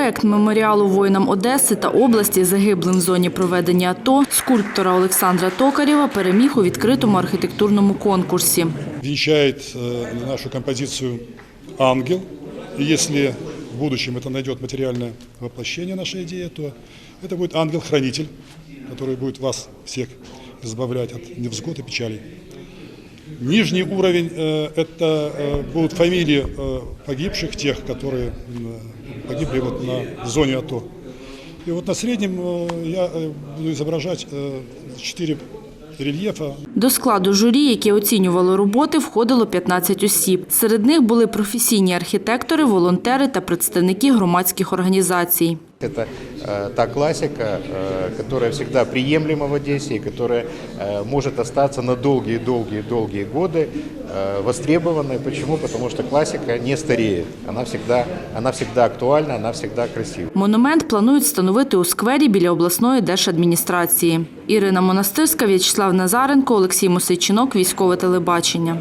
Проект меморіалу воїнам Одеси та області загиблим в зоні проведення АТО скульптора Олександра Токарєва переміг у відкритому архітектурному конкурсі. венчает э, нашу композицию «Ангел». И если в будущем это найдет материальное воплощение нашей идеи, то это будет ангел-хранитель, который будет вас всех избавлять от невзгод и печалей. Нижний уровень э, – это э, будут фамилии э, погибших, тех, которые м, погибли вот на зоне АТО. И вот на среднем э, я э, буду изображать э, четыре рельефа До складу журі, які оцінювали роботи, входило 15 осіб. Серед них були професійні архітектори, волонтери та представники громадських організацій. Это э, та классика, э, которая всегда приемлема в Одессе и которая э, может остаться на долгие-долгие-долгие годы э, востребованной. Почему? Потому что классика не стареет. Она всегда, она всегда актуальна, она всегда красива. Монумент планують встановити у сквері біля обласної держадміністрації. Ірина Монастирська, В'ячеслав Назаренко, Олексій Мосичинок, Військове телебачення.